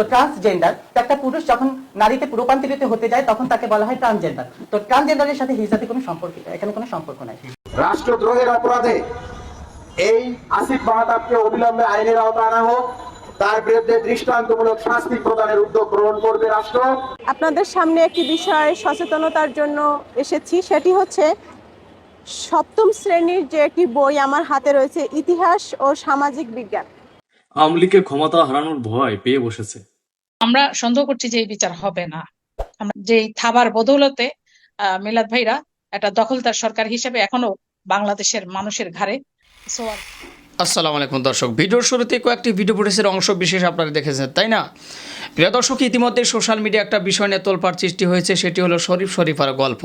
তো ট্রান্সজেন্ডার একটা পুরুষ যখন নারীতে রূপান্তরিত হতে যায় তখন তাকে বলা হয় ট্রান্সজেন্ডার তো ট্রান্সজেন্ডারের সাথে হিজড়াতে কোনো সম্পর্ক এখানে কোনো সম্পর্ক নাই। রাষ্ট্রদ্রোহের অপরাধে এই আসিফ মাহতাবকে অবিলম্বে আইনের আওতায় আনা হোক। তার বিরুদ্ধে দৃষ্টান্তমূলক শাস্তি প্রদানের উদ্যোগ গ্রহণ করবে রাষ্ট্র। আপনাদের সামনে একটি বিষয় সচেতনতার জন্য এসেছি সেটি হচ্ছে সপ্তম শ্রেণির যে একটি বই আমার হাতে রয়েছে ইতিহাস ও সামাজিক বিজ্ঞান। আওয়ামী ক্ষমতা হারানোর ভয় পেয়ে বসেছে। আমরা সন্দেহ করছি যে এই বিচার হবে না। যে থাবার বদৌলতে মিলাদ ভাইরা একটা দখলদার সরকার হিসেবে এখনও বাংলাদেশের মানুষের ঘাড়ে। আসসালামু আলাইকুম দর্শক। ভিডিওর শুরুতে কয়েকটি ভিডিও ফুটেজের অংশ বিশেষ আপনারা দেখেছেন, তাই না? প্রিয় দর্শক, ইতিমধ্যে সোশ্যাল মিডিয়া একটা বিষয় নিয়ে তোলপাড় সৃষ্টি হয়েছে, সেটি হলো শরীফ শরীফার গল্প।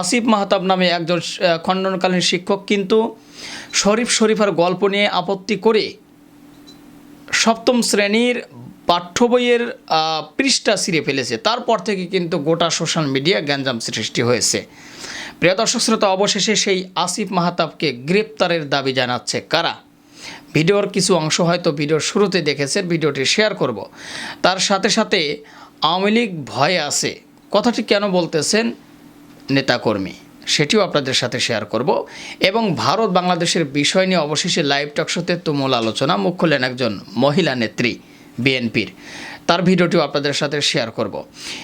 আসিফ মাহতাব নামে একজন খণ্ডনকালীন শিক্ষক কিন্তু শরীফ শরীফার গল্প নিয়ে আপত্তি করে সপ্তম শ্রেণির পাঠ্য বইয়ের পৃষ্ঠা ছিঁড়ে ফেলেছে। তারপর থেকে কিন্তু গোটা সোশ্যাল মিডিয়া গ্যাঞ্জাম সৃষ্টি হয়েছে। প্রিয় দর্শক শ্রোতা, অবশেষে সেই আসিফ মাহতাবকে গ্রেপ্তারের দাবি জানাচ্ছে কারা? ভিডিওর কিছু অংশ হয়তো ভিডিওর শুরুতে দেখেছেন, ভিডিওটি শেয়ার করব। তার সাথে সাথে আওয়ামী লীগ ভয়ে আছে। কথাটি কেন বলতেছেন নেতাকর্মী? সেটিও আপনাদের সাথে শেয়ার করব। এবং ভারত বাংলাদেশের বিষয় নিয়ে অবশেষে লাইভ টকশোতে তুমুল আলোচনা। মুখ খুললেন একজন মহিলা নেত্রী। বিএনপির। তার ভিডিওটিও আপনাদের সাথে শেয়ার করব।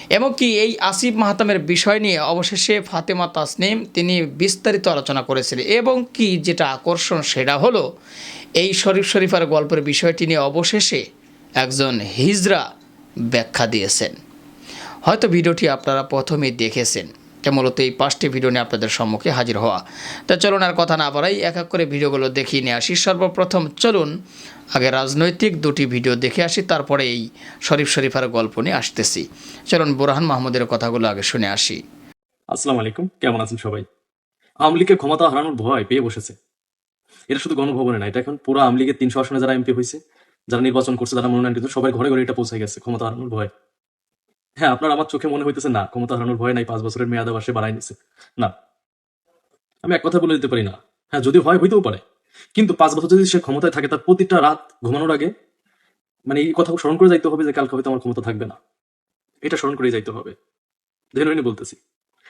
এবং কি এই আসিফ মাহাতামের বিষয় নিয়ে অবশেষে ফাতেমা তাসনিম তিনি বিস্তারিত আলোচনা করেছিলেন এবং কি যেটা আকর্ষণ সেটা হলো এই শরীফ শরীফার গল্পের বিষয়টি নিয়ে অবশেষে একজন হিজরা ব্যাখ্যা দিয়েছেন। হয়তো ভিডিওটি আপনারা প্রথমেই দেখেছেন। মূলত এই পাঁচটি ভিডিও নিয়ে আপনাদের সম্মুখে হাজির হওয়া। তা চলুন আর কথা না বাড়াই, এক এক করে ভিডিওগুলো দেখিয়ে নিয়ে আসি। সর্বপ্রথম চলুন আগে রাজনৈতিক দুটি ভিডিও দেখে আসি, তারপরে এই শরীফ শরীফার গল্প নিয়ে আসতেছি। চলুন বুরহান মাহমুদের কথাগুলো আগে শুনে আসি। আসসালামু আলাইকুম, কেমন আছেন সবাই? আওয়ামী লীগকে ক্ষমতা হারানোর ভয় পেয়ে বসেছে। এটা শুধু গণভবনে না, এটা এখন পুরো আওয়ামী লীগের তিনশো আসনে যারা এমপি হয়েছে, যারা নির্বাচন করছে তারা মনোনয়ন কিন্তু সবাই ঘরে ঘরে এটা পৌঁছে গেছে, ক্ষমতা হারানোর ভয়। হ্যাঁ আপনার আমার চোখে মনে হইতেছে, না, ক্ষমতা হারানোর ভয় নাই, পাঁচ বছরের মেয়াদ আবার সে বাড়াই নিছে। না। আমি এক কথা বলে দিতে পারি না। হ্যাঁ যদি হয়, হইতেও পারে। কিন্তু পাঁচ বছর যদি সে ক্ষমতায় থাকে, তার প্রতিটা রাত ঘুমানোর আগে মানে এই কথা স্মরণ করে যাইতে হবে যে, কালকে হয়তো আমার ক্ষমতা থাকবে না। এটা স্মরণ করে যাইতে হবে। জেনুইনি বলতেছি।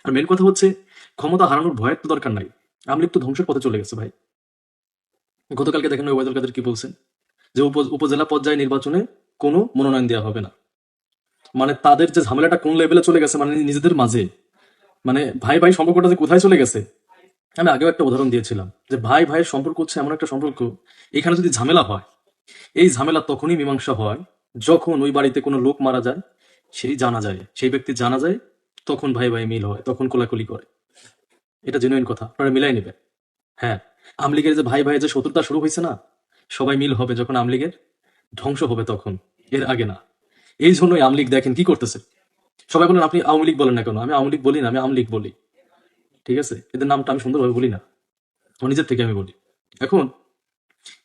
আর মেন কথা হচ্ছে, ক্ষমতা হারানোর ভয়ের তো দরকার নাই। আওয়ামী লীগ তো ধ্বংসের পথে চলে গেছে, ভাই। গতকালকে দেখেন ওবায়দুল কাদের কি বলছেন? যে উপ- উপজেলা পর্যায়ে নির্বাচনে কোনো মনোনয়ন দেওয়া হবে না। মানে তাদের যে ঝামেলাটা কোন লেভেলে চলে গেছে মানে নিজেদের মাঝে। মানে ভাই ভাই সম্পর্কটা যে কোথায় চলে গেছে, আমি আগেও একটা উদাহরণ দিয়েছিলাম, যে ভাই ভাইয়ের সম্পর্ক হচ্ছে এমন একটা সম্পর্ক, এখানে যদি ঝামেলা হয়, এই ঝামেলা তখনই মীমাংসা হয় যখন ওই বাড়িতে কোনো লোক মারা যায়, সেই জানা যায়, সেই ব্যক্তি জানা যায়, তখন ভাই ভাই মিল হয়, তখন কোলাকুলি করে। এটা জেনুইন কথা, আপনারা মিলাই নেবেন। হ্যাঁ আমলিগের যে ভাই ভাই যে শত্রুতা শুরু হয়েছে না, সবাই মিল হবে যখন আমলিগের ধ্বংস হবে তখন, এর আগে না। এই জন্যই আমলিগ দেখেন কি করতেছে। সবাই বলেন, আপনি আওয়ামী লীগ বলেন না কেন? আমি আওয়ামী লীগ বলি না, আমি আমলিগ বলি। ঠিক আছে? এদের নামটা আমি সুন্দরভাবে বলি না। আমার নিজের থেকে আমি বলি। এখন,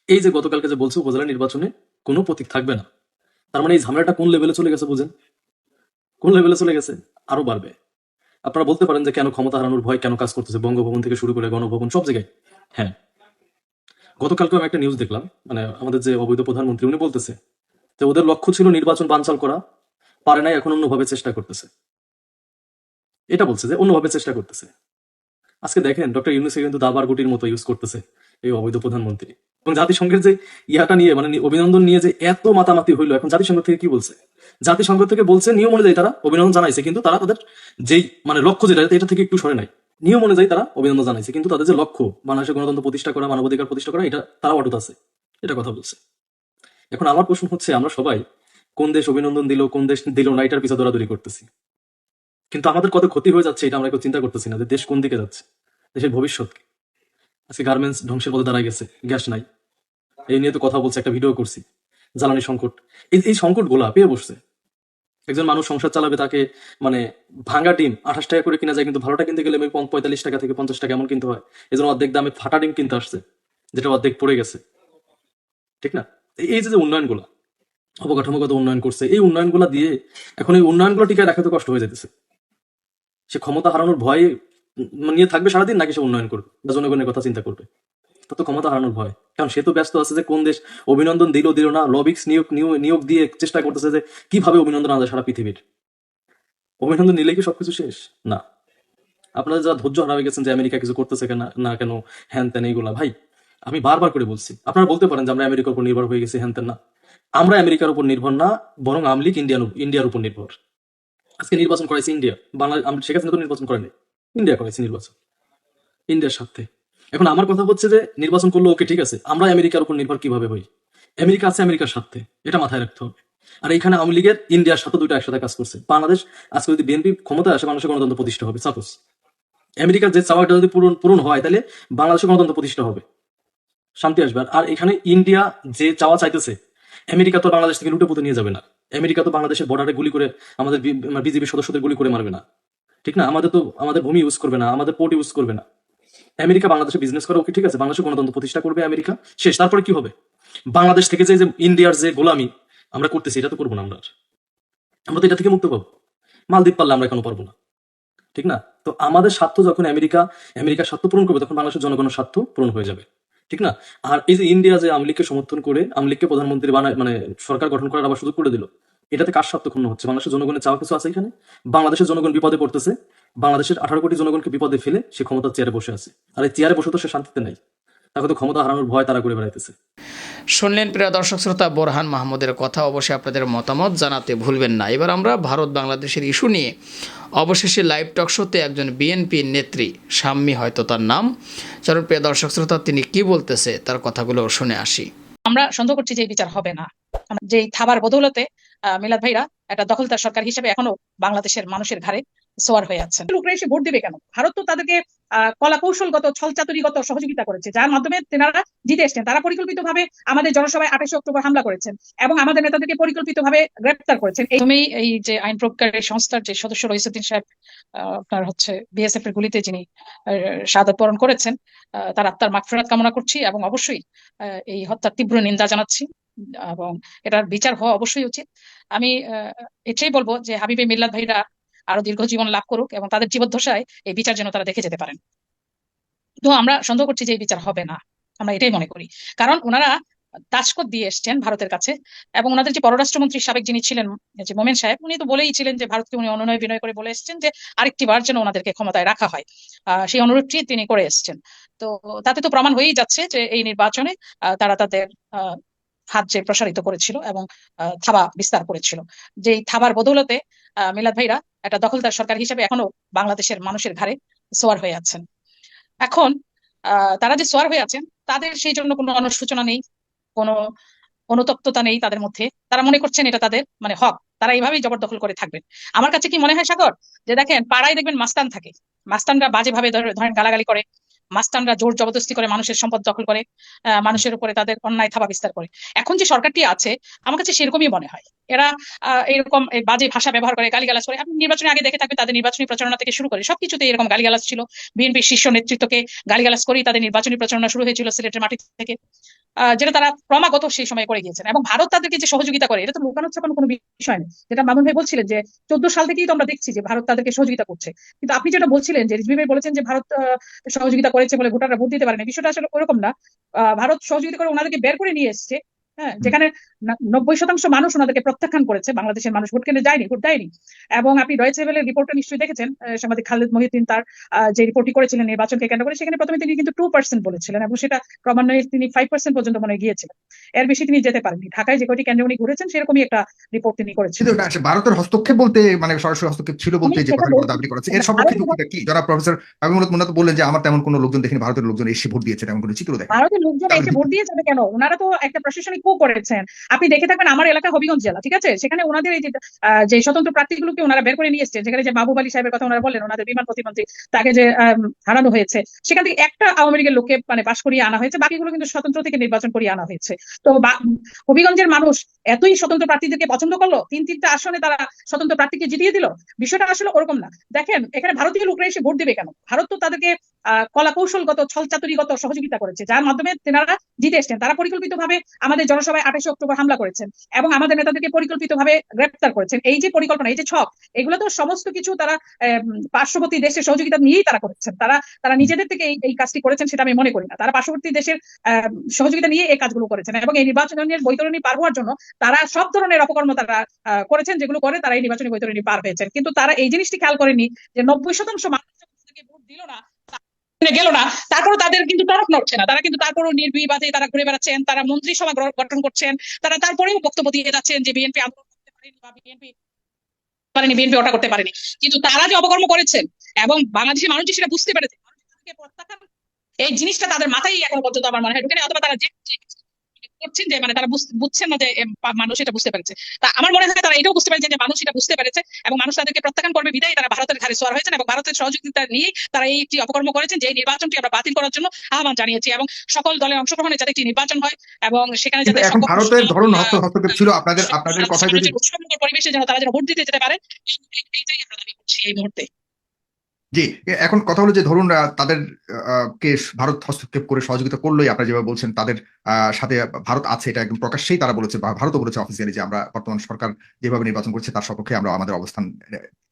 এই যে গতকালকে যে বলছে উপজেলা নির্বাচনে কোনো প্রতীক থাকবে না। তার মানে এই ঝামেলাটা কোন লেভেলে চলে গেছে বুঝেন? কোন লেভেলে চলে গেছে? আরও বাড়বে। আপনারা বলতে পারেন যে, কেন ক্ষমতা হারানোর ভয় কেন কাজ করতেছে? বঙ্গভবন থেকে শুরু করে গণভবন, সব জায়গায়। হ্যাঁ। গতকালকে আমি একটা নিউজ দেখলাম মানে আমাদের যে অবৈধ প্রধানমন্ত্রী, উনি বলতেছে যে ওদের লক্ষ্য ছিল নির্বাচন বানচাল করা, পারে নাই, এখন অন্যভাবে চেষ্টা করতেছে। এটা বলছে যে অন্যভাবে চেষ্টা করতেছে। আজকে দেখেন ডক্টর ইউনুসে কিন্তু দাবার গুটির মতো ইউজ করতেছে এই অবৈধ প্রধানমন্ত্রী। এবং জাতিসংঘের যে ইয়াটা নিয়ে মানে অভিনন্দন নিয়ে যে এত মাতামাতি হইল, এখন জাতিসংঘ থেকে কি বলছে? জাতিসংঘ থেকে বলছে, নিয়ম অনুযায়ী তারা অভিনন্দন জানাইছে, কিন্তু তারা তাদের যেই মানে লক্ষ্য যেটা, এটা থেকে একটু সরে নাই। নিয়ম অনুযায়ী তারা অভিনন্দন জানাইছে, কিন্তু তাদের যে লক্ষ্য, বাংলাদেশের গণতন্ত্র প্রতিষ্ঠা করা, মানবাধিকার প্রতিষ্ঠা করা, এটা তারা অটুত আছে। এটা কথা বলছে। এখন আমার প্রশ্ন হচ্ছে, আমরা সবাই কোন দেশ অভিনন্দন দিল, কোন দেশ দিল না, এটার পিছনে দৌড়াদৌড়ি করতেছি। কিন্তু আমাদের কত ক্ষতি হয়ে যাচ্ছে এটা আমরা কেউ চিন্তা করতেছি না যে দেশ কোন দিকে যাচ্ছে, দেশের ভবিষ্যৎ কি। আজকে গার্মেন্টস ধ্বংসের পথে দাঁড়ায় গেছে, গ্যাস নাই। এই নিয়ে তো কথা বলছে, একটা ভিডিও করছি, জ্বালানি সংকট। এই সংকট গোলা পেয়ে বসছে। একজন মানুষ সংসার চালাবে, তাকে মানে ভাঙা ডিম আঠাশ টাকা করে কিনা যায়, কিন্তু ভালোটা কিনতে গেলে পঁয়তাল্লিশ টাকা থেকে পঞ্চাশ টাকা এমন কিনতে হয়। এই জন্য অর্ধেক দামে ফাটা ডিম কিনতে আসছে, যেটা অর্ধেক পড়ে গেছে। ঠিক না? এই- যে যে উন্নয়নগুলা, অবকাঠামোগত উন্নয়ন করছে, এই উন্নয়নগুলা দিয়ে এখন এই উন্নয়নগুলো টিকায় রাখা তো কষ্ট হয়ে যেতেছে সে ক্ষমতা হারানোর ভয়ে নিয়ে থাকবে সারাদিন, নাকি সে উন্নয়ন করবে বা জনগণের কথা চিন্তা করবে? তার তো ক্ষমতা হারানোর ভয়। কারণ সে তো ব্যস্ত আছে যে কোন দেশ অভিনন্দন দিল দিল না লবিক্স নিয়োগ নিয়োগ দিয়ে চেষ্টা করতেছে যে কীভাবে অভিনন্দন আনা সারা পৃথিবীর। অভিনন্দন নিলে কি সবকিছু শেষ? না। আপনারা যারা ধৈর্য হারাবে গেছেন যে আমেরিকা কিছু করতেছে না কেন, হ্যান ত্যান এইগুলা, ভাই আমি বারবার করে বলছি, আপনারা বলতে পারেন যে আমরা আমেরিকার উপর নির্ভর হয়ে গেছি, হ্যান না। আমরা আমেরিকার উপর নির্ভর না, বরং আমলিক ইন্ডিয়ান ইন্ডিয়ার উপর নির্ভর। আজকে নির্বাচন করাইছে ইন্ডিয়া। বাংলা শেখ হাসিনা তো নির্বাচন করেনি। ইন্ডিয়া করাইছে নির্বাচন। ইন্ডিয়ার স্বার্থে। এখন আমার কথা হচ্ছে যে, নির্বাচন করল ওকে ঠিক আছে, আমরা আমেরিকার উপর নির্ভর কীভাবে হই? আমেরিকা আছে আমেরিকার স্বার্থে, এটা মাথায় রাখতে হবে। আর এখানে আওয়ামী লীগের ইন্ডিয়ার সাথে দুটো একসাথে কাজ করছে। বাংলাদেশ, আজকে যদি বিএনপি ক্ষমতায় আসে, বাংলাদেশের গণতন্ত্র প্রতিষ্ঠা হবে। সাপোজ আমেরিকার যে চাওয়াটা যদি পূরণ পূরণ হয়, তাহলে বাংলাদেশের গণতন্ত্র প্রতিষ্ঠা হবে। শান্তি আসবে। আর এখানে ইন্ডিয়া যে চাওয়া চাইতেছে, আমেরিকা তো বাংলাদেশ থেকে লুটে নিয়ে যাবে না। আমেরিকা তো বাংলাদেশের বর্ডারে গুলি করে আমাদের বিজেপি সদস্যদের গুলি করে মারবে না। ঠিক না? আমাদের তো, আমাদের ভূমি ইউজ করবে না, আমাদের পোর্ট ইউজ করবে না। আমেরিকা বাংলাদেশে বিজনেস করে ওকে ঠিক আছে, বাংলাদেশে গণতন্ত্র প্রতিষ্ঠা করবে আমেরিকা, শেষ। তারপরে কি হবে? বাংলাদেশ থেকে যে ইন্ডিয়ার যে গোলামি আমরা করতেছি, এটা তো করব না আমরা। আমরা তো এটা থেকে মুক্ত পাবো। মালদ্বীপ পারলে আমরা এখনও পারব না। ঠিক না? তো আমাদের স্বার্থ যখন আমেরিকা, আমেরিকার স্বার্থ পূরণ করবে, তখন বাংলাদেশের জনগণের স্বার্থ পূরণ হয়ে যাবে। ঠিক না? আর এই যে ইন্ডিয়া যে আমলিগকে সমর্থন করে, আমলিগকে প্রধানমন্ত্রী বানায় মানে সরকার গঠন করার আবার সুযোগ করে দিল, এটাতে কার স্বার্থ ক্ষুণ্ণ হচ্ছে? বাংলাদেশের জনগণের চাওয়া কিছু আছে এখানে? বাংলাদেশের জনগণ বিপদে পড়তেছে, বাংলাদেশের আঠারো কোটি জনগণকে বিপদে ফেলে সে ক্ষমতার চেয়ারে বসে আছে। আর এই চেয়ারে বসে তো সে শান্তিতে নাই। তাকে তো ক্ষমতা হারানোর ভয় তারা করে বেড়াইতেছে। শুনলেন প্রিয় দর্শক শ্রোতা বোরহান মাহমুদের কথা অবশ্যই আপনাদের মতামত জানাতে ভুলবেন না। এবার আমরা ভারত বাংলাদেশের ইস্যু নিয়ে অবশেষে লাইভ টক শোতে একজন বিএনপি নেত্রী সাম্মী হয়তো তার নাম। চলুন প্রিয় দর্শক শ্রোতা তিনি কি বলতেছে তার কথাগুলো শুনে আসি। আমরা সন্দেহ করছি যে এই বিচার হবে না। যেই থাবার বদৌলতে আহ, মিলাদ ভাইরা একটা দখলদার সরকার হিসেবে এখনও বাংলাদেশের মানুষের ঘাড়ে সোয়ার হয়ে আছেন। লোকরা এসে ভোট দিবে কেন? ভারত তো তাদেরকে কলা কৌশলগত ছলচাতুরিগত সহযোগিতা করেছে যার মাধ্যমে তেনারা জিতে এসছেন। তারা পরিকল্পিতভাবে আমাদের জনসভায় আঠাশে অক্টোবর হামলা করেছেন এবং আমাদের নেতাদেরকে পরিকল্পিতভাবে গ্রেপ্তার করেছেন। এই এই যে আইন প্রয়োগকারী সংস্থার যে সদস্য রইসুদ্দিন সাহেব আপনার হচ্ছে বিএসএফ এর গুলিতে যিনি শাহাদত বরণ করেছেন তার আত্মার মাগফিরাত কামনা করছি এবং অবশ্যই আহ, এই হত্যার তীব্র নিন্দা জানাচ্ছি এবং এটার বিচার হওয়া অবশ্যই উচিত। আমি আহ, এটাই বলব যে হাবিবে মিল্লাত ভাইরা আরও দীর্ঘ জীবন লাভ করুক এবং তাদের জীবদ্দশায় এই বিচার যেন তারা দেখে যেতে পারেন। তো আমরা সন্দেহ করছি যে এই বিচার হবে না। আমরা এটাই মনে করি। কারণ ওনারা তাসকত দিয়ে এসছেন ভারতের কাছে এবং ওনাদের যে পররাষ্ট্রমন্ত্রী সাবেক যিনি ছিলেন যে মোমেন সাহেব, উনি তো বলেই ছিলেন যে ভারতকে উনি অনুনয় বিনয় করে বলে এসেছেন যে আরেকটি বার যেন ওনাদেরকে ক্ষমতায় রাখা হয়। সেই অনুরোধটি তিনি করে এসেছেন। তো তাতে তো প্রমাণ হয়েই যাচ্ছে যে এই নির্বাচনে তারা তাদের হাত যে প্রসারিত করেছিল এবং থাবা বিস্তার করেছিল। যে থাবার বদৌলতে মিলাদ ভাইরা একটা দখলদার সরকার হিসেবে এখনও বাংলাদেশের মানুষের ঘাড়ে সোয়ার হয়ে আছেন। এখন তারা যে সোয়ার হয়ে আছেন, তাদের সেই জন্য কোনো অনুসূচনা নেই, কোনো অনুতপ্ততা নেই তাদের মধ্যে। তারা মনে করছেন এটা তাদের মানে হক, তারা এইভাবেই জবরদখল করে থাকবেন। আমার কাছে কি মনে হয় সাগর? যে দেখেন, পাড়ায় দেখবেন মাস্তান থাকে। মাস্তানরা বাজেভাবে ধরে- ধরেন গালাগালি করে। মাস্তানরা জোর জবরদস্তি করে মানুষের সম্পদ দখল করে মানুষের উপরে তাদের অন্যায় থাবা বিস্তার করে। এখন যে সরকারটি আছে, আমার কাছে সেরকমই মনে হয়। এরা এরকম বাজে ভাষা ব্যবহার করে, গালিগালাজ করে। আপনি নির্বাচনের আগে দেখে থাকবেন, তাদের নির্বাচনী প্রচারণা থেকে শুরু করে সবকিছুতে এরকম গালিগালাজ ছিল। বিএনপির শীর্ষ নেতৃত্বকে গালিগালাজ করেই তাদের নির্বাচনী প্রচারণা শুরু হয়েছিল সিলেটের মাটি থেকে। যেটা তারা ক্রমাগত সেই সময় করে গিয়েছেন। এবং ভারত তাদেরকে যে সহযোগিতা করে, এটা তো লোকানোচ্ছাপন ছাপানো কোনো বিষয় নেই যেটা মামুন ভাই বলছিলেন যে, চোদ্দ সাল থেকেই তো আমরা দেখছি যে ভারত তাদেরকে সহযোগিতা করছে। কিন্তু আপনি যেটা বলছিলেন যে, রিজভি ভাই বলেছেন যে ভারত সহযোগিতা করেছে বলে ভোটাররা ভোট দিতে পারেনি, বিষয়টা আসলে ওরকম না। ভারত সহযোগিতা করে ওনাদেরকে বের করে নিয়ে এসছে। হ্যাঁ যেখানে নব্বই শতাংশ মানুষ ওনাদেরকে প্রত্যাখ্যান করেছে। বাংলাদেশের মানুষ ভোট কেন্দ্রে যায়নি ভোট দেয়নি। এবং আপনি রয়েছে লেভেলের রিপোর্টটা নিশ্চয়ই দেখেছেন সাংবাদিক খালেদ মহিউদ্দিন তার যে রিপোর্টটি করেছিলেন নির্বাচনকে কেন্দ্র করে সেখানে প্রথমে তিনি কিন্তু টু পার্সেন্ট বলেছিলেন এবং সেটা ক্রমান্বয়ে তিনি ফাইভ পার্সেন্ট পর্যন্ত মনে গিয়েছিলেন। এর বেশি তিনি যেতে পারেননি। ঢাকায় যে কয়টি কেন্দ্রে উনি ঘুরেছেন সেরকমই একটা রিপোর্ট তিনি করেছেন। ভারতের হস্তক্ষেপ বলতে মানে সরাসরি হস্তক্ষেপ ছিল বলতে যে কথাগুলো দাবি করেছে এর যুক্তিটা কি? যারা প্রফেসর আমি মূলত মূলত বললেন যে আমার তেমন কোনো লোকজন দেখিনি ভারতের লোকজন এসে ভোট দিয়েছে এমন কোনো চিত্র দেখে ভারতের লোকজন এসে ভোট দিয়েছে কেন? ওনারা তো একটা প্রশাসনিক করেছেন। আপনি দেখে থাকবেন আমার এলাকা হবিগঞ্জ জেলা, ঠিক আছে? সেখানে ওনাদের এই যে স্বতন্ত্র প্রার্থীগুলোকে ওনারা বের করে নিয়ে এসছেন, যেখানে যে মাহবুব আলী সাহেবের কথা ওনারা বললেন, ওনাদের বিমান প্রতিমন্ত্রী, তাকে যে হারানো হয়েছে, সেখান থেকে একটা আওয়ামী লীগের লোককে মানে পাশ করিয়ে আনা হয়েছে, বাকিগুলো কিন্তু স্বতন্ত্র থেকে নির্বাচন করিয়ে আনা হয়েছে। তো হবিগঞ্জের মানুষ এতই স্বতন্ত্র প্রার্থীদেরকে পছন্দ করল, তিন তিনটা আসনে তারা স্বতন্ত্র প্রার্থীকে জিতিয়ে দিল? বিষয়টা আসলে ওরকম না। দেখেন, এখানে ভারতীয় লোকরা এসে ভোট দেবে কেন? ভারত তো তাদেরকে কলা কৌশলগত ছল ছলচাতুরিগত সহযোগিতা করেছে, যার মাধ্যমে তেনারা জিতে এসছেন। তারা পরিকল্পিতভাবে আমাদের জনসভায় আঠাশে অক্টোবর হামলা করেছেন এবং আমাদের নেতাদেরকে পরিকল্পিতভাবে গ্রেপ্তার করেছেন। এই যে পরিকল্পনা, এই যে ছক, এগুলো তো সমস্ত কিছু তারা পার্শ্ববর্তী দেশের সহযোগিতা নিয়েই তারা করেছেন। তারা তারা নিজেদের থেকে এই কাজটি করেছেন সেটা আমি মনে করি না। তারা পার্শ্ববর্তী দেশের সহযোগিতা নিয়ে এই কাজগুলো করেছেন এবং এই নির্বাচনের বৈতরণী পার হওয়ার জন্য তারা সব ধরনের অপকর্ম তারা করেছেন যেগুলো করে তারা এই নির্বাচনী বৈতরণী পার হয়েছেন। কিন্তু তারা এই জিনিসটি খেয়াল করেনি যে নব্বই শতাংশ মানুষ ভোট দিল না গেল না তারপরে তাদের কিন্তু তরফ নড়ছে না। তারা কিন্তু তারপরেও নির্বিবাদে তারা ঘুরে বেড়াচ্ছেন, তারা মন্ত্রিসভা গঠন করছেন, তারা তারপরেও বক্তব্য দিয়ে যাচ্ছেন যে বিএনপি আন্দোলন করতে পারেনি বা বিএনপি পারেনি, বিএনপি ওটা করতে পারেনি। কিন্তু তারা যে অপকর্ম করেছেন এবং বাংলাদেশের মানুষ সেটা বুঝতে পেরেছে এই জিনিসটা তাদের মাথায় এখন পর্যন্ত আমার মনে হয় ঢুকে অথবা তারা যে- করছেন যে মানে তারা বুঝছেন না যে মানুষ এটা বুঝতে পেরেছে। তা আমার মনে হয় তারা এটাও বুঝতে পেরেছে যে মানুষ এটা বুঝতে পেরেছে এবং মানুষ তাদেরকে প্রত্যাখ্যান করবে বিদায় তারা ভারতের ঘাড়ে সোয়ার হয়েছেন এবং ভারতের সহযোগিতা নিয়ে তারা এই একটি অপকর্ম করেছেন যে এই নির্বাচনটি আমরা বাতিল করার জন্য আহ্বান জানিয়েছি এবং সকল দলের অংশগ্রহণে যাতে একটি নির্বাচন হয় এবং সেখানে যাতে ভারতের ধরুন হস্তক্ষেপ ছিল আপনাদের আপনাদের কথায় যদি পরিবেশে যেন তারা যেন ভোট দিতে যেতে পারে এই- এই- এইটাই আমরা দাবি করছি এই মুহূর্তে। জি এখন কথা হলো যে ধরুন তাদের কে ভারত হস্তক্ষেপ করে সহযোগিতা করলোই আপনারা যেভাবে বলছেন তাদের আহ, সাথে ভারত আছে এটা একদম প্রকাশ্যেই তারা বলেছে বা ভারতও বলেছে অফিসিয়ালি যে আমরা বর্তমান সরকার যেভাবে নির্বাচন করছে তার সপক্ষে আমরা আমাদের অবস্থান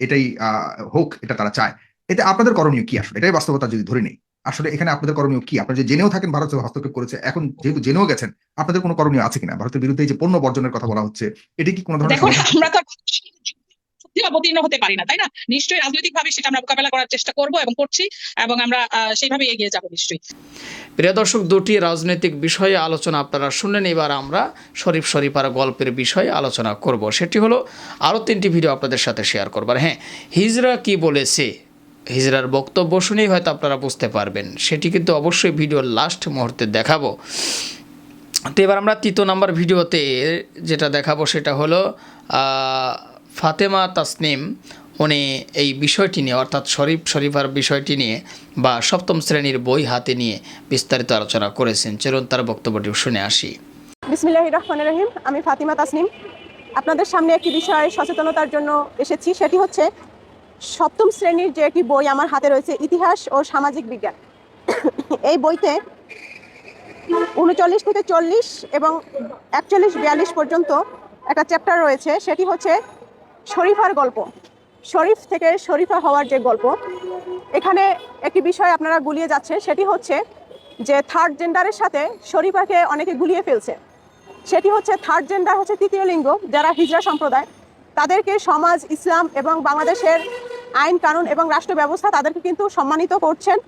এটাই আহ, হোক এটা তারা চায়। এতে আপনাদের করণীয় কি আসলে? এটাই বাস্তবতা যদি ধরে নেই আসলে এখানে আপনাদের করণীয় কি? আপনারা যে জেনেও থাকেন ভারত হস্তক্ষেপ করেছে এখন যেহেতু জেনেও গেছেন আপনাদের কোনো করণীয় আছে কিনা? ভারতের বিরুদ্ধে এই যে পণ্য বর্জনের কথা বলা হচ্ছে এটি কি কোনো ধরনের আমরা তো সত্যি অবতীর্ণ হতে পারি না, তাই না? নিশ্চয়ই রাজনৈতিক ভাবে সেটা আমরা মোকাবেলা করার চেষ্টা করব এবং করছি এবং আমরা সেইভাবে এগিয়ে যাব নিশ্চয়ই। প্রিয় দর্শক, দুটি রাজনৈতিক বিষয়ে আলোচনা আপনারা শুনলেন, এবার আমরা শরীফ শরীফার গল্পের বিষয়ে আলোচনা করব। সেটি হলো, আরও তিনটি ভিডিও আপনাদের সাথে শেয়ার করবার হ্যাঁ হিজরা কি বলেছে? হিজরার বক্তব্য শুনেই হয়তো আপনারা বুঝতে পারবেন। সেটি কিন্তু অবশ্যই ভিডিওর লাস্ট মুহূর্তে দেখাবো। তো এবার আমরা তৃতীয় নাম্বার ভিডিওতে যেটা দেখাবো, সেটা হলো ফাতেমা তাসনিম, উনি এই বিষয়টি নিয়ে, অর্থাৎ শরীফ শরীফার বিষয়টি নিয়ে বা সপ্তম শ্রেণির বই হাতে নিয়ে বিস্তারিত আলোচনা করেছেন। চলুন তার বক্তব্যটি শুনে আসি। বিসমিল্লাহ রহমান রহিম, আমি ফাতিমা তাসনিম। আপনাদের সামনে একটি বিষয় সচেতনতার জন্য এসেছি, সেটি হচ্ছে সপ্তম শ্রেণির যে একটি বই আমার হাতে রয়েছে, ইতিহাস ও সামাজিক বিজ্ঞান। এই বইতে উনচল্লিশ থেকে চল্লিশ এবং একচল্লিশ বিয়াল্লিশ পর্যন্ত একটা চ্যাপ্টার রয়েছে, সেটি হচ্ছে শরীফার গল্প। শরীফ থেকে শরীফা হওয়ার যে গল্প, এখানে একটি বিষয় আপনারা গুলিয়ে যাচ্ছে সেটি হচ্ছে যে থার্ড জেন্ডারের সাথে শরীফাকে অনেকে গুলিয়ে ফেলছে। সেটি হচ্ছে থার্ড জেন্ডার হচ্ছে তৃতীয় লিঙ্গ, যারা হিজরা সম্প্রদায়। তাদেরকে সমাজ, ইসলাম এবং বাংলাদেশের আইন, কানুন এবং রাষ্ট্র ব্যবস্থা তাদেরকে কিন্তু সম্মানিত করছেন,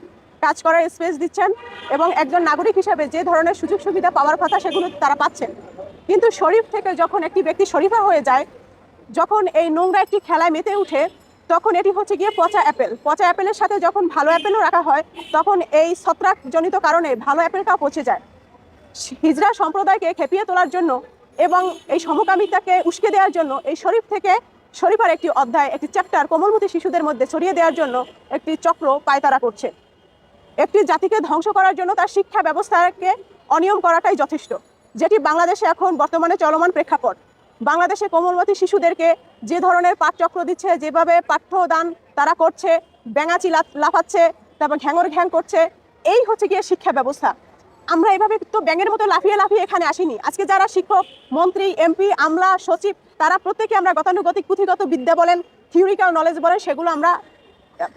কাজ করার স্পেস দিচ্ছেন এবং একজন নাগরিক হিসাবে যে ধরনের সুযোগ সুবিধা পাওয়ার কথা সেগুলো তারা পাচ্ছেন। কিন্তু শরীফ থেকে যখন একটি ব্যক্তি শরীফা হয়ে যায় যখন এই নোংরা একটি খেলায় মেতে উঠে, তখন এটি হচ্ছে গিয়ে পচা অ্যাপেল। পচা অ্যাপেলের সাথে যখন ভালো অ্যাপেলও রাখা হয়, তখন এই ছত্রাকজনিত কারণে ভালো অ্যাপেলটাও পচে যায়। হিজরা সম্প্রদায়কে খেপিয়ে তোলার জন্য এবং এই সমকামিতাকে উস্কে দেওয়ার জন্য, এই শরীফ থেকে শরীফার একটি অধ্যায়, একটি চ্যাপ্টার কোমলমতি শিশুদের মধ্যে ছড়িয়ে দেওয়ার জন্য একটি চক্র পায়তারা করছে। একটি জাতিকে ধ্বংস করার জন্য তার শিক্ষা ব্যবস্থাকে অনিয়ম করাটাই যথেষ্ট, যেটি বাংলাদেশে এখন বর্তমানে চলমান প্রেক্ষাপট। বাংলাদেশে কোমলমতি শিশুদেরকে যে ধরনের পাঠচক্র দিচ্ছে, যেভাবে পাঠ্যদান তারা করছে, ব্যাঙাচি লাফাচ্ছে, তারপর ঘ্যাঙর ঘ্যাং করছে, এই হচ্ছে গিয়ে শিক্ষা ব্যবস্থা। আমরা এভাবে তো ব্যাঙের মতো লাফিয়ে লাফিয়ে এখানে আসিনি। আজকে যারা শিক্ষক, মন্ত্রী, এমপি আমলা সচিব, তারা প্রত্যেকে আমরা গতানুগতিক, পুঁথিগত বিদ্যা বলেন থিওরিক্যাল নলেজ বলেন, সেগুলো আমরা,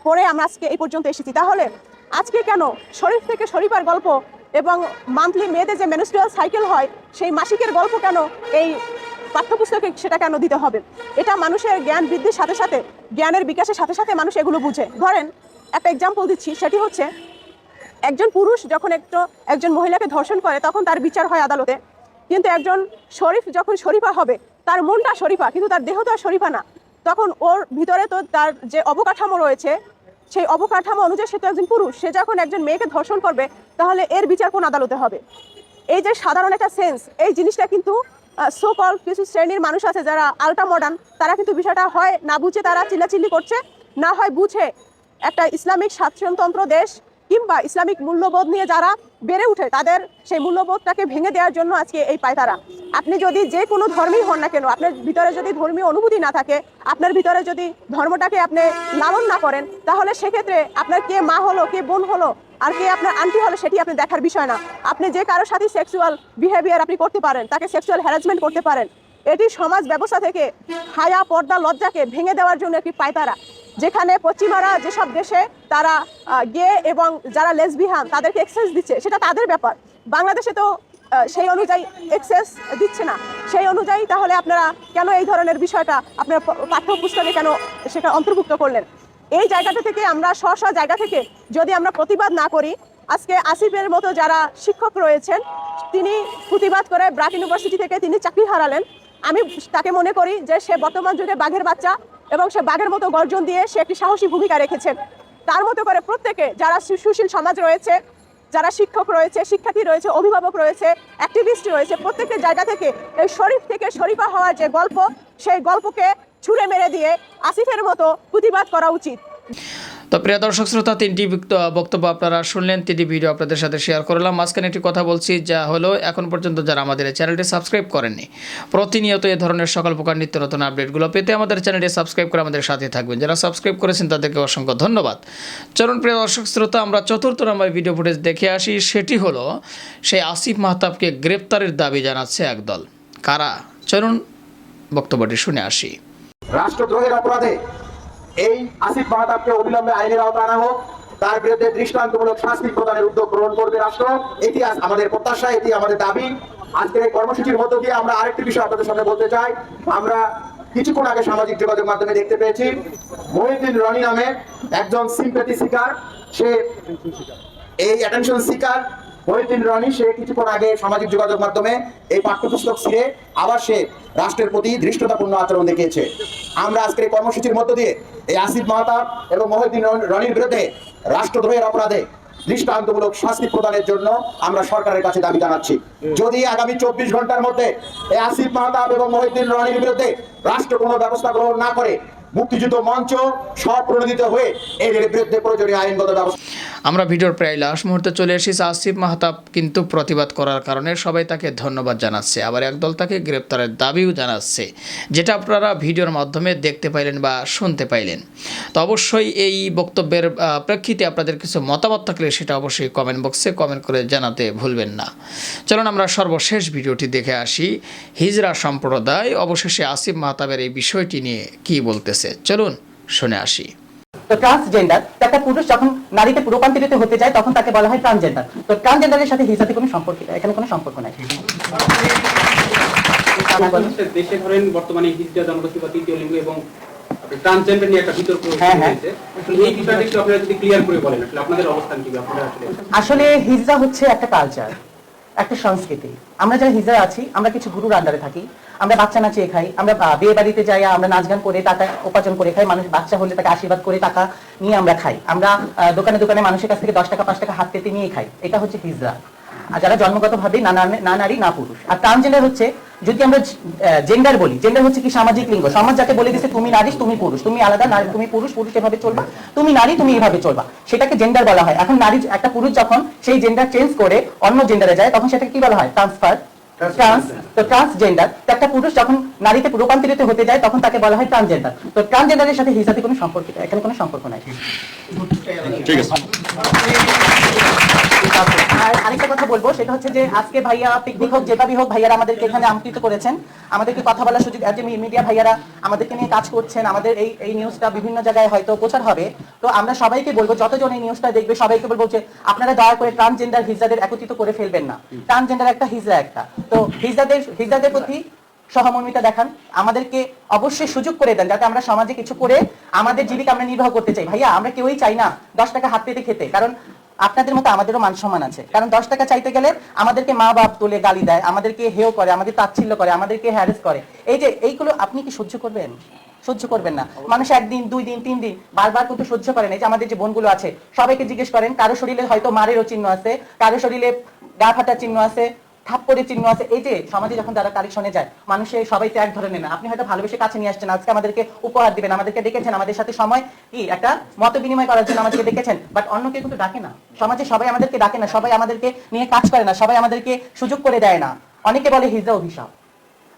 পরে আমরা আজকে এই পর্যন্ত এসেছি। তাহলে আজকে কেন শরীফ থেকে শরীফার গল্প এবং মান্থলি মেয়েদের যে মেনুস্ট্রিয়াল সাইকেল হয়, সেই মাসিকের গল্প কেন এই পাঠ্যপুস্তকে সেটা কেন দিতে হবে? এটা মানুষের জ্ঞান বৃদ্ধির সাথে সাথে, জ্ঞানের বিকাশের সাথে সাথে মানুষ এগুলো বুঝে। ধরেন, একটা এক্সাম্পল দিচ্ছি, সেটি হচ্ছে, একজন পুরুষ যখন একটু, একজন মহিলাকে ধর্ষণ করে, তখন তার বিচার হয় আদালতে। কিন্তু একজন শরীফ যখন শরীফা হবে, তার মনটা শরীফা, কিন্তু তার দেহ তো আর শরীফা না। তখন ওর ভিতরে তো তার যে অবকাঠামো রয়েছে, সেই অবকাঠামো অনুযায়ী সে তো একজন পুরুষ। সে যখন একজন মেয়েকে ধর্ষণ করবে, তাহলে এর বিচার কোন আদালতে হবে? এই যে সাধারণ একটা সেন্স এই জিনিসটা কিন্তু সো কল কিছু শ্রেণির মানুষ আছে যারা আলট্রা মডার্ন তারা কিন্তু বিষয়টা হয় না বুঝে, তারা চিল্লাচিল্লি করছে, না হয় বুঝে একটা ইসলামিক স্বাচ্ছন্দ্যতন্ত্র দেশ কিংবা ইসলামিক মূল্যবোধ নিয়ে যারা বেড়ে উঠে তাদের সেই মূল্যবোধটাকে ভেঙে দেওয়ার জন্য আজকে এই পায়তারা। আপনি যদি যে কোনো ধর্মই হন না কেন, আপনার ভিতরে যদি ধর্মীয় অনুভূতি না থাকে, আপনার ভিতরে যদি ধর্মটাকে আপনি লালন না করেন, তাহলে সেক্ষেত্রে আপনার কে মা হলো, কে বোন হলো, আর কে আপনার আন্টি হলো, সেটি আপনি দেখার বিষয় না। আপনি যে কারোর সাথে সেক্সুয়াল বিহেভিয়ার আপনি করতে পারেন, তাকে সেক্সুয়াল হ্যারাসমেন্ট করতে পারেন, এটি সমাজ ব্যবস্থা থেকে হায়া পর্দা, লজ্জাকে ভেঙে দেওয়ার জন্য একটি পায়তারা। যেখানে পশ্চিমারা যেসব দেশে তারা গে এবং যারা লেসবিহান তাদেরকে এক্সেস দিচ্ছে, সেটা তাদের ব্যাপার। বাংলাদেশে তো সেই অনুযায়ী এক্সেস দিচ্ছে না। সেই অনুযায়ী তাহলে আপনারা কেন এই ধরনের বিষয়টা, আপনার পাঠ্যপুস্তকে কেন সেটা অন্তর্ভুক্ত করলেন? এই জায়গাটা থেকে আমরা স্ব স্ব জায়গা থেকে যদি আমরা প্রতিবাদ না করি, আজকে আসিফের মতো যারা শিক্ষক রয়েছেন, তিনি প্রতিবাদ করে ব্রাক ইউনিভার্সিটি থেকে তিনি চাকরি হারালেন। আমি তাকে মনে করি যে সে বর্তমান যুগে বাঘের বাচ্চা এবং সে বাঘের মতো গর্জন দিয়ে সে একটি সাহসী ভূমিকা রেখেছেন। তার মতো করে প্রত্যেকে যারা সুশীল সমাজ রয়েছে, যারা শিক্ষক রয়েছে, শিক্ষার্থী রয়েছে, অভিভাবক রয়েছে অ্যাক্টিভিস্ট রয়েছে, প্রত্যেকের জায়গা থেকে এই শরীফ থেকে শরীফা হওয়ার যে গল্প, সেই গল্পকে ছুঁড়ে মেরে দিয়ে আসিফের মতো প্রতিবাদ করা উচিত। তো প্রিয় দর্শক শ্রোতা, তিনটি বিক্ত- বক্তব্য আপনারা শুনলেন, তিনটি ভিডিও আপনাদের সাথে শেয়ার করলাম। মাঝখানে একটি কথা বলছি, যা হলো এখন পর্যন্ত যারা আমাদের চ্যানেলটি সাবস্ক্রাইব করেননি, প্রতিনিয়ত এ ধরনের সকল প্রকার নিত্য নতুন আপডেটগুলো পেতে আমাদের চ্যানেলটি সাবস্ক্রাইব করে আমাদের সাথে থাকবেন। যারা সাবস্ক্রাইব করেছেন, তাদেরকে অসংখ্য ধন্যবাদ। চলুন প্রিয় দর্শক শ্রোতা, আমরা চতুর্থ নম্বর ভিডিও ফুটেজ দেখে আসি। সেটি হলো সেই আসিফ মাহতাবকে গ্রেপ্তারের দাবি জানাচ্ছে একদল। কারা? চলুন বক্তব্যটি শুনে আসি। রাষ্ট্রদ্রোহের অপরাধে এই আসিফ মাহতাবকে অবিলম্বে আইনের আওতায় আনা হোক। তার বিরুদ্ধে দৃষ্টান্তমূলক শাস্তি প্রদানের উদ্যোগ গ্রহণ করবে রাষ্ট্র। এটি আমাদের প্রত্যাশা, এটি আমাদের দাবি। আজকের এই কর্মসূচির মধ্য দিয়ে আমরা আরেকটি বিষয় আপনাদের সামনে বলতে চাই। আমরা কিছুক্ষণ আগে সামাজিক যোগাযোগ মাধ্যমে দেখতে পেয়েছি, মহিউদ্দিন রনি নামে একজন সিম্পেথি শিকার সে এই অ্যাটেনশন সিকার আজকের রাষ্ট্রদ্রোহের অপরাধে দৃষ্টান্তমূলক শাস্তি প্রদানের জন্য আমরা সরকারের কাছে দাবি জানাচ্ছি। যদি আগামী চব্বিশ ঘণ্টার মধ্যে এই আসিফ মাহতাব এবং মহিউদ্দিন রনির বিরুদ্ধে রাষ্ট্র কোনো ব্যবস্থা গ্রহণ না করে মুক্তিযুদ্ধ মঞ্চ স্বপ্রণোদিত হয়ে এদের বিরুদ্ধে প্রয়োজনীয় আইনগত ব্যবস্থা আমরা ভিডিওর প্রায় লাস্ট মুহূর্তে চলে এসেছি আসিফ মাহতাব কিন্তু প্রতিবাদ করার কারণে সবাই তাকে ধন্যবাদ জানাচ্ছে, আবার একদল তাকে গ্রেপ্তারের দাবিও জানাচ্ছে, যেটা আপনারা ভিডিওর মাধ্যমে দেখতে পাইলেন বা শুনতে পাইলেন। তো অবশ্যই এই বক্তব্যের প্রেক্ষিতে আপনাদের কিছু মতামত থাকলে সেটা অবশ্যই কমেন্ট বক্সে কমেন্ট করে জানাতে ভুলবেন না। চলুন আমরা সর্বশেষ ভিডিওটি দেখে আসি, হিজরা সম্প্রদায়, অবশেষে আসিফ মাহতাবের এই বিষয়টি নিয়ে কি বলতেছে, চলুন শুনে আসি। তো ট্রান্সজেন্ডার একটা পুরুষ যখন নারীতে রূপান্তরিত হতে যায় তখন তাকে বলা হয় ট্রান্সজেন্ডার তো ট্রান্সজেন্ডারের সাথে হিজাতে কোনো সম্পর্ক এখানে কোনো সম্পর্ক নাই। দেশে ধরেন বর্তমানে হিজড়া জনগোষ্ঠী বা তৃতীয় লিঙ্গ এবং ট্রান্সজেন্ডার নিয়ে একটা বিতর্ক হ্যাঁ, হ্যাঁ। হয়েছে। এই বিষয়টা একটু আপনারা যদি ক্লিয়ার করে বলেন আসলে আপনাদের অবস্থান কি আপনারা আসলে আসলে হচ্ছে একটা কালচার একটা সংস্কৃতি। আমরা যারা হিজরা আছি আমরা কিছু গুরুর আন্ডারে থাকি। আমরা বাচ্চা নাচিয়ে খাই, আমরা বিয়ে বাড়িতে যাই, আমরা নাচ গান করে টাকা উপার্জন করে খাই, মানুষ বাচ্চা হলে তাকে আশীর্বাদ করে টাকা নিয়ে আমরা খাই। আমরা দোকানে দোকানে মানুষের কাছ থেকে দশ টাকা, পাঁচ টাকা হাত পেতে নিয়ে খাই। এটা হচ্ছে হিজরা। আর যারা জন্মগত ভাবে না নারী, না পুরুষ। আর ট্রান্সজেন্ডার হচ্ছে, যদি আমরা জেন্ডার বলি জেন্ডার হচ্ছে কি সামাজিক লিঙ্গ? সমাজ যাকে বলে দিচ্ছে তুমি নারী, তুমি পুরুষ। তুমি আলাদা নারী তুমি পুরুষ পুরুষ এভাবে চলবা। তুমি নারী, তুমি এভাবে চলবা। সেটাকে জেন্ডার বলা হয়। এখন নারী, একটা পুরুষ যখন সেই জেন্ডার চেঞ্জ করে অন্য জেন্ডারে যায়, তখন সেটাকে কি বলা হয়? ট্রান্সফার ট্রান্স তো ট্রান্সজেন্ডার একটা পুরুষ যখন নারীতে রূপান্তরিত হতে যায় তখন তাকে বলা হয় ট্রান্সজেন্ডার তো ট্রান্সজেন্ডারের সাথে হিজাতে কোনো সম্পর্ক এখানে কোনো সম্পর্ক নাই। আর আরেকটা কথা বলব, সেটা হচ্ছে যে আজকে ভাইয়া পিকনিক হোক হোক, ভাইয়ারা আমাদেরকে এখানে আমন্ত্রিত করেছেন। আমাদেরকে কথা বলার সুযোগ মিডিয়া ভাইয়ারা আমাদেরকে নিয়ে কাজ করছেন। আমাদের এই এই নিউজটা বিভিন্ন জায়গায় হয়তো প্রচার হবে। তো আমরা সবাইকে বলব, যতজন এই নিউজটা দেখবে, সবাইকে বলব যে আপনারা দয়া করে ট্রান্সজেন্ডার একত্রিত করে ফেলবেন না। ট্রান্সজেন্ডার একটা হিজড়া একটা। তো হিজড়াদের হিজড়াদের প্রতি সহমর্মিতা দেখান। আমাদেরকে অবশ্যই সুযোগ করে দেন, যাতে আমরা সমাজে কিছু করে আমাদের জীবিকা আমরা নির্বাহ করতে চাই। ভাইয়া, আমরা কেউই চাই না দশ টাকা হাত পেতে খেতে। কারণ আপনাদের মতো আমাদেরও মান সম্মান আছে। কারণ দশ টাকা চাইতে গেলে আমাদেরকে মা বাপ তুলে গালি দেয় আমাদেরকে হেও করে আমাদের তাচ্ছিল্য করে আমাদেরকে হ্যারেস করে। এই যে এইগুলো আপনি কি সহ্য করবেন? সহ্য করবেন না। মানুষ একদিন দুই দিন তিন দিন বারবার কিন্তু সহ্য করেন এই যে আমাদের যে বোনগুলো আছে সবাইকে জিজ্ঞেস করেন কারও শরীরে হয়তো মারেরও চিহ্ন আছে কারও শরীরে গা ফাটার চিহ্ন আছে থাপ্পড়ের চিহ্ন আছে। এই যে সমাজে যখন যারা কালেকশনে যায়, মানুষে সবাই তো এক নেন আপনি হয়তো ভালোবেসে কাছে নিয়ে আসছেন, আজকে আমাদেরকে উপহার দিবেন, আমাদেরকে দেখেছেন আমাদের সাথে সময় কি একটা মত বিনিময় করার জন্য আমাদেরকে দেখেছেন বাট অন্য কেউ কিন্তু ডাকে না। সমাজে সবাই আমাদেরকে ডাকে না, সবাই আমাদেরকে নিয়ে কাজ করে না, সবাই আমাদেরকে সুযোগ করে দেয় না। অনেকে বলে হিজা অভিশাপ।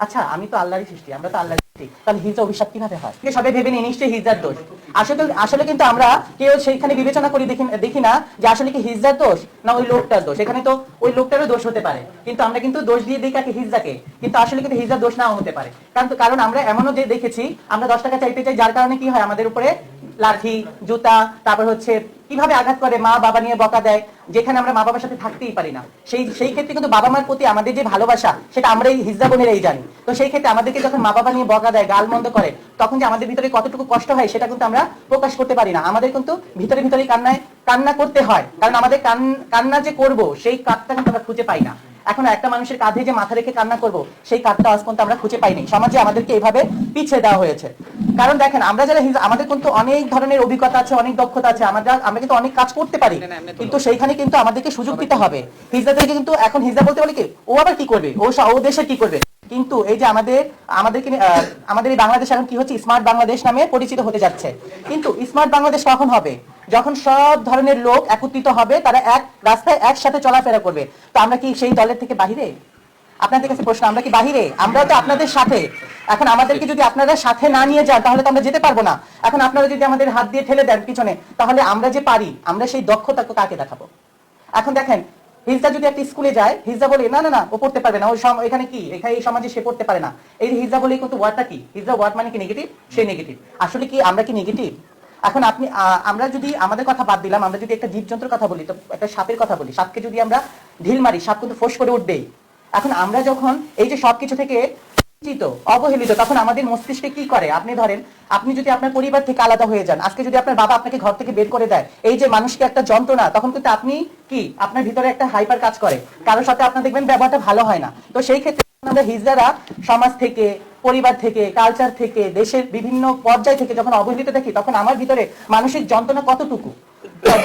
আচ্ছা আমি তো আল্লাহরই সৃষ্টি, আমরা তো আল্লাহর সৃষ্টি তাহলে অভিশাপ কীভাবে হয়? সবাই ভেবে নিয়ে নিশ্চয়ই দোষ। আসলে আসলে কিন্তু আমরা কেউ সেইখানে বিবেচনা করি দেখি না যে আসলে কি দোষ না ওই লোকটার দোষ। এখানে তো ওই লোকটারও দোষ হতে পারে। কিন্তু আমরা কিন্তু দোষ দিয়ে দিই কাকে হিজদাকে কিন্তু আসলে কিন্তু হিজদার দোষ নাও হতে পারে। কারণ কারণ আমরা এমনও দেখেছি, আমরা দশ টাকা চাইতে চাই, যার কারণে কি হয় আমাদের উপরে লাঠি, জুতা, তারপর হচ্ছে কীভাবে আঘাত করে, মা বাবা নিয়ে বকা দেয়, যেখানে আমরা মা বাবার সাথে থাকতেই পারি না। সেই সেই ক্ষেত্রে কিন্তু বাবা মার প্রতি আমাদের যে ভালোবাসা, সেটা আমরা এই হিজা বোনেরাই জানি। তো সেই ক্ষেত্রে আমাদেরকে যখন মা বাবা নিয়ে বকা দেয়, গাল মন্দ করে, তখন যে আমাদের ভিতরে কতটুকু কষ্ট হয়, সেটা কিন্তু আমরা প্রকাশ করতে পারি না। আমাদের কিন্তু ভিতরে ভিতরে কান্নায়, কান্না করতে হয়। কারণ আমাদের কান- কান্না যে করব, সেই কাজটা কিন্তু আমরা খুঁজে পাই না। এখন একটা মানুষের কাঁধে যে মাথা রেখে কান্না করব সেই কাজটা আজ পর্যন্ত আমরা খুঁজে পাইনি। সমাজে আমাদেরকে এইভাবে পিছিয়ে দেওয়া হয়েছে। কারণ দেখেন আমরা যারা আমাদের কিন্তু অনেক ধরনের অভিজ্ঞতা আছে অনেক দক্ষতা আছে আমরা আমরা কিন্তু অনেক কাজ করতে পারি। কিন্তু সেইখানে কিন্তু আমাদেরকে সুযোগ দিতে হবে। হিজদাদেরকে কিন্তু এখন হিজদা বলতে বলে কি ও আবার কি করবে? ও ও দেশে কি করবে? কিন্তু এই যে আমাদের আমাদেরকে আমাদের এই বাংলাদেশ এখন কি হচ্ছে? স্মার্ট বাংলাদেশ নামে পরিচিত হতে যাচ্ছে। কিন্তু স্মার্ট বাংলাদেশ কখন হবে? যখন সব ধরনের লোক একত্রিত হবে, তারা এক রাস্তায় একসাথে চলাফেরা করবে। তো আমরা কি সেই দলের থেকে বাহিরে? আপনাদের কাছে প্রশ্ন, আমরা কি বাহিরে? আমরাও তো আপনাদের সাথে। এখন আমাদেরকে যদি আপনারা সাথে না নিয়ে যান, তাহলে তো আমরা যেতে পারব না। এখন আপনারা যদি আমাদের হাত দিয়ে ঠেলে দেন পিছনে, তাহলে আমরা যে পারি, আমরা সেই দক্ষতা কাকে দেখাবো? এখন দেখেন হিজদা যদি একটা স্কুলে যায় হিজদা বলে, না না না, ও পড়তে পারবে না। ওই এখানে কি? এখানে এই সমাজে সে পড়তে পারে না। এই হিজদা বলে কিন্তু ওয়ার্ডটা কি? হিজদা ওয়ার্ড মানে কি? নেগেটিভ সে নেগেটিভ আসলে কি আমরা কি নেগেটিভ এখন আপনি আমরা যদি আমাদের কথা বাদ দিলাম, আমরা যদি একটা জীবজন্তুর কথা বলি, তো একটা সাপের কথা বলি, সাপকে যদি আমরা ঢিল মারি, সাপ কিন্তু ফোস করে উঠবেই। এখন আমরা যখন এই যে সবকিছু থেকে বঞ্চিত অবহেলিত, তখন আমাদের মস্তিষ্কে কি করে? আপনি ধরেন, আপনি যদি আপনার পরিবার থেকে আলাদা হয়ে যান, আজকে যদি আপনার বাবা আপনাকে ঘর থেকে বের করে দেয়, এই যে মানুষকে একটা যন্ত্রণা, তখন কিন্তু আপনি কি? আপনার ভিতরে একটা হাইপার কাজ করে। কারোর সাথে আপনার দেখবেন ব্যবহারটা ভালো হয় না। তো সেই ক্ষেত্রে আমরা হিজদারা সমাজ থেকে পরিবার থেকে কালচার থেকে, দেশের বিভিন্ন পর্যায় থেকে যখন অবহেলিত দেখি, তখন আমার ভিতরে মানসিক যন্ত্রণা কতটুকু?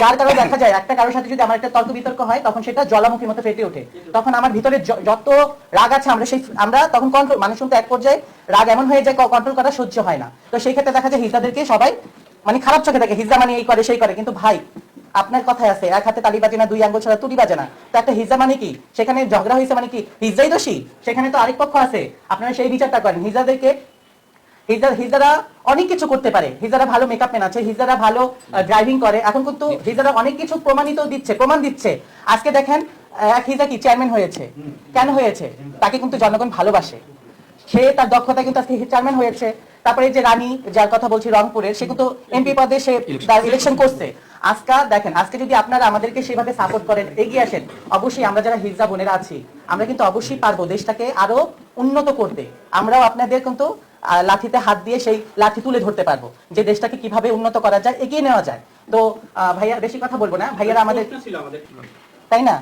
যার কারণে দেখা যায়, একটা কারোর সাথে যদি আমার একটা তর্ক বিতর্ক হয়, তখন সেটা জ্বালামুখীর মতো ফেটে ওঠে। তখন আমার ভিতরে যত রাগ আছে, আমরা সেই, আমরা তখন কন্ট্রোল মানুষ কিন্তু এক পর্যায়ে রাগ এমন হয়ে যায় কন্ট্রোল করা সহ্য হয় না। তো সেই ক্ষেত্রে দেখা যায় হিজদাদেরকে সবাই মানে খারাপ চোখে দেখে হিজদা মানে এই করে, সেই করে। কিন্তু ভাই আপনার কথায় আছে, এক হাতে তালি বাজে না, দুই আঙ্গুল ছাড়া তুলি বাজে না। তো একটা হিজা মানে কি? সেখানে ঝগড়া হয়েছে মানে কি? হিজাই দোষী? সেখানে তো আরেক পক্ষ আছে। আপনারা সেই বিচারটা করেন। হিজাদেরকে হিজার হিজারা অনেক কিছু করতে পারে। হিজারা ভালো মেকআপ ম্যান আছে, হিজারা ভালো ড্রাইভিং করে। এখন কিন্তু হিজারা অনেক কিছু প্রমাণিত দিচ্ছে, প্রমাণ দিচ্ছে। আজকে দেখেন এক হিজা কি চেয়ারম্যান হয়েছে? কেন হয়েছে? তাকে কিন্তু জনগণ ভালোবাসে। সে তার দক্ষতা কিন্তু আজকে চেয়ারম্যান হয়েছে। তারপরে যে রানী যার কথা বলছি রংপুরের সে কিন্তু এমপি পদে সে ইলেকশন করছে। আজকা দেখেন আজকে যদি আপনারা আমাদেরকে সেভাবে সাপোর্ট করেন এগিয়ে আসেন অবশ্যই আমরা যারা হিজা বোনেরা আছি আমরা কিন্তু অবশ্যই পারব দেশটাকে আরও উন্নত করতে। আমরাও আপনাদের কিন্তু আহ, লাঠিতে হাত দিয়ে সেই লাঠি তুলে ধরতে পারব যে দেশটাকে কীভাবে উন্নত করা যায় এগিয়ে নেওয়া যায়। তো ভাইয়া বেশি কথা বলব না। ভাইয়ারা আমাদের তাই না?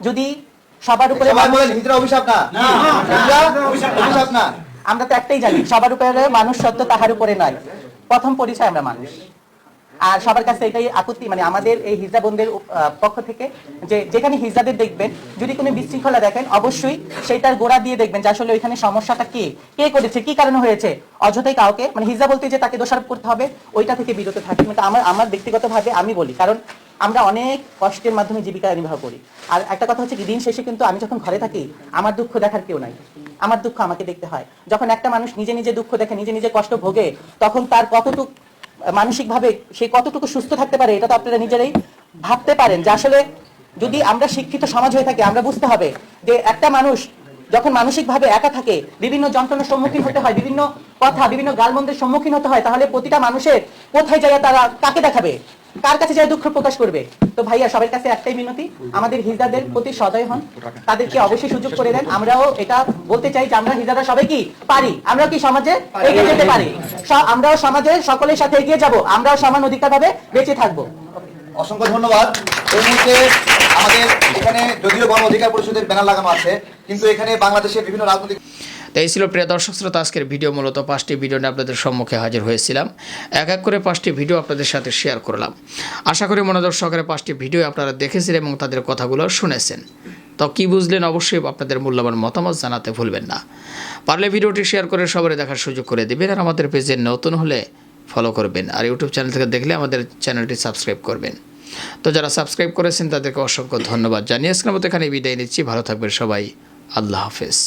যদি সবার উপরে হিজরা অভিশাপ না হিজরা অভিশাপ না। আমরা তো একটাই জানি সবার উপরে মানুষ সত্য তাহার উপরে নয়। প্রথম পরিচয় আমরা মানুষ। আর সবার কাছে এটাই আকুতি মানে আমাদের এই হিজা বোনদের আহ, পক্ষ থেকে যে যেখানে হিজাদের দেখবেন যদি কোনো বিশৃঙ্খলা দেখেন অবশ্যই সেইটার গোড়া দিয়ে দেখবেন যে আসলে ওইখানে সমস্যাটা কে? কে করেছে? কি কারণে হয়েছে? অযথাই কাউকে মানে হিজা বলতে যে তাকে দোষারোপ করতে হবে ওইটা থেকে বিরত থাকে কিন্তু আমার আমার ব্যক্তিগতভাবে আমি বলি কারণ আমরা অনেক কষ্টের মাধ্যমে জীবিকা নির্বাহ করি। আর একটা কথা হচ্ছে কি, দিন শেষে কিন্তু আমি যখন ঘরে থাকি, আমার দুঃখ দেখার কেউ নাই। আমার দুঃখ আমাকে দেখতে হয়। যখন একটা মানুষ নিজে নিজে দুঃখ দেখে, নিজে নিজে কষ্ট ভোগে, তখন তার কতটুকু মানসিকভাবে সে কতটুকু সুস্থ থাকতে পারে, এটা তো আপনারা নিজেরাই ভাবতে পারেন যে আসলে যদি আমরা শিক্ষিত সমাজ হয়ে থাকি, আমরা বুঝতে হবে যে একটা মানুষ যখন মানসিকভাবে একা থাকে, বিভিন্ন যন্ত্রণার সম্মুখীন হতে হয়, বিভিন্ন কথা, বিভিন্ন গালমন্দের সম্মুখীন হতে হয়, তাহলে প্রতিটা মানুষের কোথায় যায় তারা কাকে দেখাবে? কার কাছে যায় দুঃখ প্রকাশ করবে? তো ভাইয়া, সবার কাছে একটাই মিনতি, আমাদের হিজদাদের প্রতি সদয় হন, তাদেরকে অবশ্যই সুযোগ করে দেন। আমরাও এটা বলতে চাই যে আমরা হিজদারা সবাই কি? পারি। আমরা কি সমাজে এগিয়ে যেতে পারি? আমরাও সমাজে সকলের সাথে এগিয়ে যাব। আমরাও সমান অধিকার ভাবে বেঁচে থাকব। অসংখ্য ধন্যবাদ। এই মুহূর্তে আমাদের এখানে যদিও গণ অধিকার পরিষদের ব্যানার লাগানো আছে, কিন্তু এখানে বাংলাদেশের বিভিন্ন রাজনৈতিক তো এই ছিল প্রিয় দর্শক শ্রোতা, আজকের ভিডিও মূলত পাঁচটি ভিডিও নিয়ে আপনাদের সম্মুখে হাজির হয়েছিলাম। এক এক করে পাঁচটি ভিডিও আপনাদের সাথে শেয়ার করলাম। আশা করি মনোযোগ সহকারে পাঁচটি ভিডিও আপনারা দেখেছেন এবং তাদের কথাগুলো শুনেছেন। তো কী বুঝলেন অবশ্যই আপনাদের মূল্যবান মতামত জানাতে ভুলবেন না। পারলে ভিডিওটি শেয়ার করে সবাই দেখার সুযোগ করে দেবেন আর আমাদের পেজে নতুন হলে ফলো করবেন আর ইউটিউব চ্যানেল থেকে দেখলে আমাদের চ্যানেলটি সাবস্ক্রাইব করবেন। তো যারা সাবস্ক্রাইব করেছেন তাদেরকে অসংখ্য ধন্যবাদ জানিয়ে আজকের মতো এখানে বিদায় নিচ্ছি। ভালো থাকবেন সবাই। আল্লাহ হাফেজ।